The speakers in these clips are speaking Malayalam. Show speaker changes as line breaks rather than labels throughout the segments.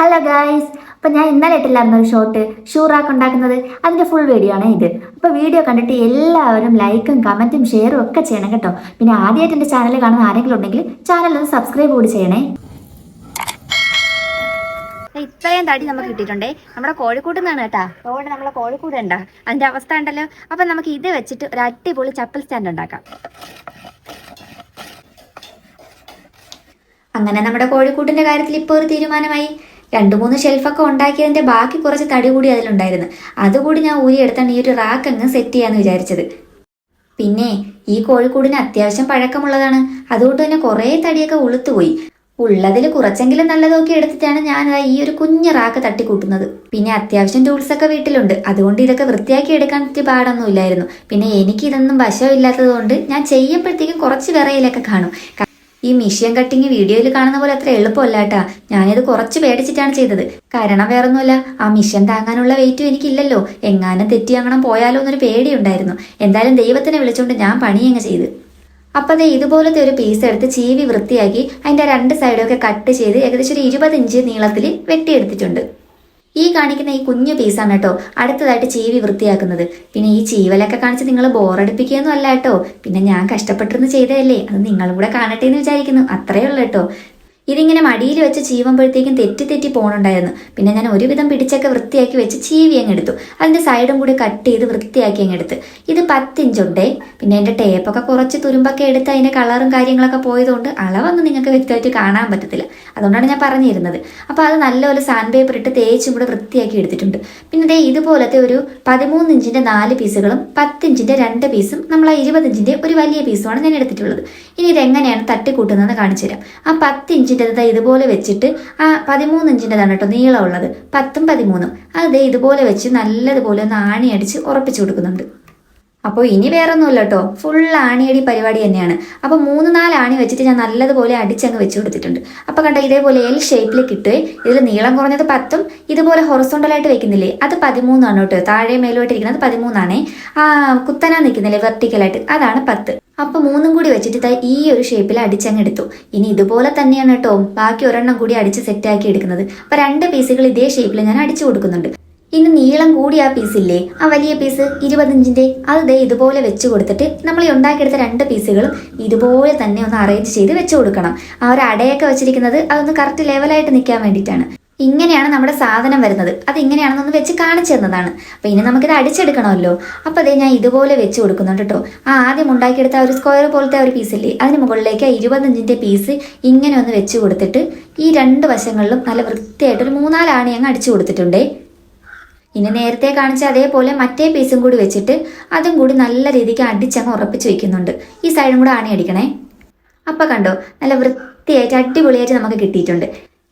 ഹലോ ഗായ്സ് അപ്പം ഞാൻ ഇന്നലെ ഇട്ടില്ലായിരുന്നു ഒരു ഷോട്ട് ഷൂറാക്ക് ഉണ്ടാക്കുന്നത്. അതിന്റെ ഫുൾ വീഡിയോ ആണ് ഇത്. അപ്പോൾ വീഡിയോ കണ്ടിട്ട് എല്ലാവരും ലൈക്കും കമന്റും ഷെയറും ഒക്കെ ചെയ്യണം കേട്ടോ. പിന്നെ ആദ്യമായിട്ട് എന്റെ ചാനൽ കാണുന്ന ആരെങ്കിലും ഉണ്ടെങ്കിൽ ചാനൽ ഒന്ന് സബ്സ്ക്രൈബ് കൂടി ചെയ്യണേ.
ഇത്രയും തടി നമുക്ക് കിട്ടിയിട്ടുണ്ടേ. നമ്മുടെ കോഴിക്കൂട്ടിൽ നിന്നാണ് കേട്ടാ. റോഡ് നമ്മളെ കോഴിക്കൂട് ഉണ്ടാ അതിന്റെ അവസ്ഥ ഉണ്ടല്ലോ. അപ്പൊ നമുക്ക് ഇത് വെച്ചിട്ട് ഒരു അടിപൊളി ചപ്പൽ സ്റ്റാൻഡ് ഉണ്ടാക്കാം.
അങ്ങനെ നമ്മുടെ കോഴിക്കൂട്ടിന്റെ കാര്യത്തിൽ ഇപ്പോൾ ഒരു തീരുമാനമായി. രണ്ട് മൂന്ന് ഷെൽഫൊക്കെ ഉണ്ടാക്കിയതിന്റെ ബാക്കി കുറച്ച് തടി കൂടി അതിലുണ്ടായിരുന്നു. അതുകൂടി ഞാൻ ഊരി എടുത്താണ് ഈ ഒരു റാക്ക് അങ്ങ് സെറ്റ് ചെയ്യാന്ന് വിചാരിച്ചത്. പിന്നെ ഈ കോഴിക്കൂടിന് അത്യാവശ്യം പഴക്കമുള്ളതാണ്. അതുകൊണ്ട് തന്നെ കുറേ തടിയൊക്കെ ഉളുത്തുപോയി. ഉള്ളതിൽ കുറച്ചെങ്കിലും നല്ലതൊക്കെ എടുത്തിട്ടാണ് ഞാൻ ഈ ഒരു കുഞ്ഞു റാക്ക് തട്ടിക്കൂട്ടുന്നത്. പിന്നെ അത്യാവശ്യം ടൂൾസ് ഒക്കെ വീട്ടിലുണ്ട്. അതുകൊണ്ട് ഇതൊക്കെ വൃത്തിയാക്കി എടുക്കാൻ പറ്റിയ പാടൊന്നും ഇല്ലായിരുന്നു. പിന്നെ എനിക്ക് ഇതൊന്നും വശമില്ലാത്തത് കൊണ്ട് ഞാൻ ചെയ്യുമ്പോഴത്തേക്കും കുറച്ച് വിറയിലൊക്കെ കാണും. ഈ മിഷ്യൻ കട്ടിങ് വീഡിയോയിൽ കാണുന്ന പോലെ അത്ര എളുപ്പമല്ല കേട്ടാ. ഞാനിത് കുറച്ച് പേടിച്ചിട്ടാണ് ചെയ്തത്. കാരണം വേറൊന്നുമല്ല ആ മിഷ്യൻ താങ്ങാനുള്ള വെയിറ്റും എനിക്കില്ലല്ലോ. എങ്ങാനും തെറ്റി അങ്ങനെ പോയാലോ എന്നൊരു പേടിയുണ്ടായിരുന്നു. എന്തായാലും ദൈവത്തിനെ വിളിച്ചുകൊണ്ട് ഞാൻ പണി അങ്ങ് ചെയ്ത്. അപ്പം ദേ ഇതുപോലത്തെ ഒരു പീസ് എടുത്ത് ചീവി വൃത്തിയാക്കി അതിന്റെ രണ്ട് സൈഡൊക്കെ കട്ട് ചെയ്ത് ഏകദേശം ഒരു ഇരുപത് ഇഞ്ച് നീളത്തിൽ വെട്ടിയെടുത്തിട്ടുണ്ട്. ഈ കാണിക്കുന്ന ഈ കുഞ്ഞു പീസാണ് കേട്ടോ. അടുത്തതായിട്ട് ചീവി വൃത്തിയാക്കുന്നത്. പിന്നെ ഈ ചീവലൊക്കെ കാണിച്ച് നിങ്ങൾ ബോറടിപ്പിക്കുകയൊന്നും അല്ല കേട്ടോ. പിന്നെ ഞാൻ കഷ്ടപ്പെട്ടിരുന്ന് ചെയ്തതല്ലേ? അത് നിങ്ങളും കൂടെ കാണട്ടെ എന്ന് വിചാരിക്കുന്നു. അത്രയേ ഉള്ളൂ കേട്ടോ. ഇതിങ്ങനെ മടിയിൽ വെച്ച് ചീവുമ്പോഴത്തേക്കും തെറ്റി തെറ്റി പോകണുണ്ടായിരുന്നു പിന്നെ ഞാൻ ഒരുവിധം പിടിച്ചൊക്കെ വൃത്തിയാക്കി വെച്ച് ചീവി അങ്ങ് എടുത്തു. അതിന്റെ സൈഡും കൂടി കട്ട് ചെയ്ത് വൃത്തിയാക്കി അങ്ങ് എടുത്ത്. ഇത് പത്തിഞ്ചുണ്ടേ. പിന്നെ എന്റെ ടേപ്പൊക്കെ കുറച്ച് തുരുമ്പൊക്കെ എടുത്ത് അതിന്റെ കളറും കാര്യങ്ങളൊക്കെ പോയതുകൊണ്ട് അളവൊന്നും നിങ്ങൾക്ക് വ്യക്തമായിട്ട് കാണാൻ പറ്റത്തില്ല. അതുകൊണ്ടാണ് ഞാൻ പറഞ്ഞിരുന്നത്. അപ്പോൾ അത് നല്ലപോലെ സാൻഡ് പേപ്പർ ഇട്ട് തേച്ചും കൂടെ വൃത്തിയാക്കി എടുത്തിട്ടുണ്ട്. പിന്നെ ദേ ഇതുപോലത്തെ ഒരു പതിമൂന്ന് ഇഞ്ചിന്റെ നാല് പീസുകളും പത്തിഞ്ചിന്റെ രണ്ട് പീസും നമ്മൾ ആ ഇരുപത്തിഞ്ചിന്റെ ഒരു വലിയ പീസുമാണ് ഞാൻ എടുത്തിട്ടുള്ളത്. ഇനി ഇതെങ്ങനെയാണ് തട്ടിക്കൂട്ടുന്നതെന്ന് കാണിച്ചു തരാം. ആ പത്ത് ഇഞ്ചിന്റെ ദാ ഇതുപോലെ വെച്ചിട്ട് ആ പതിമൂന്ന് ഇഞ്ചിന്റെതാണ് കേട്ടോ നീളമുള്ളത് പത്തും പതിമൂന്നും. അത് ഇതുപോലെ വെച്ച് നല്ലതുപോലെ ഒന്ന് ആണി അടിച്ച് ഉറപ്പിച്ചു കൊടുക്കുന്നുണ്ട്. അപ്പോൾ ഇനി വേറെ ഒന്നുമില്ല കേട്ടോ. ഫുൾ ആണിയടി പരിപാടി തന്നെയാണ്. അപ്പോൾ മൂന്ന് നാല് ആണി വെച്ചിട്ട് ഞാൻ നല്ലതുപോലെ അടിച്ചങ്ങ് വെച്ച് കൊടുത്തിട്ടുണ്ട്. അപ്പോൾ കണ്ടോ ഇതേപോലെ എൽ ഷേപ്പിൽ കിട്ടുവേ. ഇതിൽ നീളം കുറഞ്ഞത് പത്തും ഇതുപോലെ ഹൊറസോണ്ടലായിട്ട് വെക്കുന്നില്ലേ? അത് പതിമൂന്നാണ് കേട്ടോ. താഴെ മേലോട്ട് ഇരിക്കുന്നത് പതിമൂന്നാണേ. ആ കുത്തനാ നിൽക്കുന്നില്ലേ? വെർട്ടിക്കലായിട്ട് അതാണ് പത്ത്. അപ്പൊ മൂന്നും കൂടി വെച്ചിട്ട് ഈ ഒരു ഷേപ്പിൽ അടിച്ചങ്ങ് എടുത്തു. ഇനി ഇതുപോലെ തന്നെയാണ് കേട്ടോ ബാക്കി ഒരെണ്ണം കൂടി അടിച്ച് സെറ്റാക്കി എടുക്കുന്നത്. അപ്പൊ രണ്ട് പീസുകൾ ഇതേ ഷേപ്പിൽ ഞാൻ അടിച്ചു കൊടുക്കുന്നുണ്ട്. ഇനി നീളം കൂടിയ ആ പീസില്ലേ ആ വലിയ പീസ് ഇരുപത്തഞ്ചിന്റെ അത് ദേ ഇതുപോലെ വെച്ച് കൊടുത്തിട്ട് നമ്മൾ ഉണ്ടാക്കിയെടുത്ത രണ്ട് പീസുകളും ഇതുപോലെ തന്നെ ഒന്ന് അറേഞ്ച് ചെയ്ത് വെച്ച് കൊടുക്കണം. ആ ഒരു അടയൊക്കെ വെച്ചിരിക്കുന്നത് അതൊന്ന് കറക്റ്റ് ലെവലായിട്ട് നിൽക്കാൻ വേണ്ടിയിട്ടാണ്. ഇങ്ങനെയാണ് നമ്മുടെ സാധനം വരുന്നത്. അത് ഇങ്ങനെയാണെന്നൊന്ന് വെച്ച് കാണിച്ചു തന്നതാണ്. അപ്പൊ ഇനി നമുക്കിത് അടിച്ചെടുക്കണമല്ലോ. അപ്പൊ അതേ ഞാൻ ഇതുപോലെ വെച്ച് കൊടുക്കുന്നുണ്ട് കേട്ടോ ആ ആദ്യം ഉണ്ടാക്കിയെടുത്ത ഒരു സ്ക്വയർ പോലത്തെ ഒരു ഒരു പീസില്ലേ അതിന് മുകളിലേക്ക് ഇരുപത്തഞ്ചിന്റെ പീസ് ഇങ്ങനെ ഒന്ന് വെച്ച് കൊടുത്തിട്ട് ഈ രണ്ട് വശങ്ങളിലും നല്ല വൃത്തിയായിട്ട് ഒരു മൂന്നാലാണി അങ്ങ് അടിച്ചു കൊടുത്തിട്ടുണ്ടേ. ഇനി നേരത്തെ കാണിച്ച അതേപോലെ മറ്റേ പീസും കൂടി വെച്ചിട്ട് അതും കൂടി നല്ല രീതിക്ക് അടിച്ചങ്ങ് ഉറപ്പിച്ച് വെക്കുന്നുണ്ട്. ഈ സൈഡും കൂടെ ആണി അടിക്കണേ. അപ്പൊ കണ്ടോ നല്ല വൃത്തിയായിട്ട് അടിപൊളിയായിട്ട് നമുക്ക് കിട്ടിയിട്ടുണ്ട്.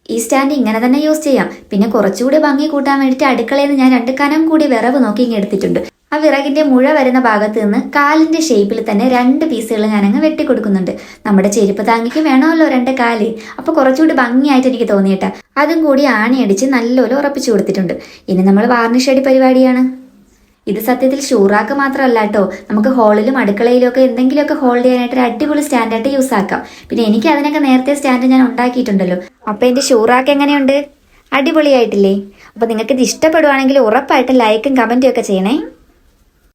ഈ സ്റ്റാൻഡ് ഇങ്ങനെ തന്നെ യൂസ് ചെയ്യാം. പിന്നെ കുറച്ചുകൂടി ഭംഗി കൂട്ടാൻ വേണ്ടിയിട്ട് അടുക്കളയിൽ ഞാൻ രണ്ട് കനം കൂടി വിറവ് നോക്കി ഇങ്ങനെ എടുത്തിട്ടുണ്ട്. ആ വിറകിന്റെ മുഴ വരുന്ന ഭാഗത്ത് നിന്ന് കാലിന്റെ ഷേപ്പിൽ തന്നെ രണ്ട് പീസുകൾ ഞാനങ്ങ് വെട്ടിക്കൊടുക്കുന്നുണ്ട് നമ്മുടെ ചെരുപ്പ് താങ്ങിക്ക് വേണമല്ലോ രണ്ട് കാൽ. അപ്പൊ കുറച്ചുകൂടി ഭംഗിയായിട്ട് എനിക്ക് തോന്നിയിട്ടാ. അതും കൂടി ആണിയടിച്ച് നല്ലപോലെ ഉറപ്പിച്ചു കൊടുത്തിട്ടുണ്ട്. ഇനി നമ്മൾ വാർണിഷ് അടി പരിപാടിയാണ്. ഇത് സത്യത്തിൽ ഷൂറാക്ക് മാത്രമല്ല കേട്ടോ നമുക്ക് ഹാളിലും അടുക്കളയിലും ഒക്കെ എന്തെങ്കിലുമൊക്കെ ഹോൾഡ് ചെയ്യാനായിട്ട് ഒരു അടിപൊളി സ്റ്റാൻഡായിട്ട് യൂസ് ആക്കാം. പിന്നെ എനിക്ക് അതിനൊക്കെ നേരത്തെ സ്റ്റാൻഡ് ഞാൻ ഉണ്ടാക്കിയിട്ടുണ്ടല്ലോ. അപ്പൊ എന്റെ ഷൂറാക്ക് എങ്ങനെയുണ്ട്? അടിപൊളിയായിട്ടില്ലേ? അപ്പൊ നിങ്ങൾക്ക് ഇത് ഇഷ്ടപ്പെടുവാണെങ്കിൽ ഉറപ്പായിട്ട് ലൈക്കും കമന്റും ഒക്കെ ചെയ്യണേ.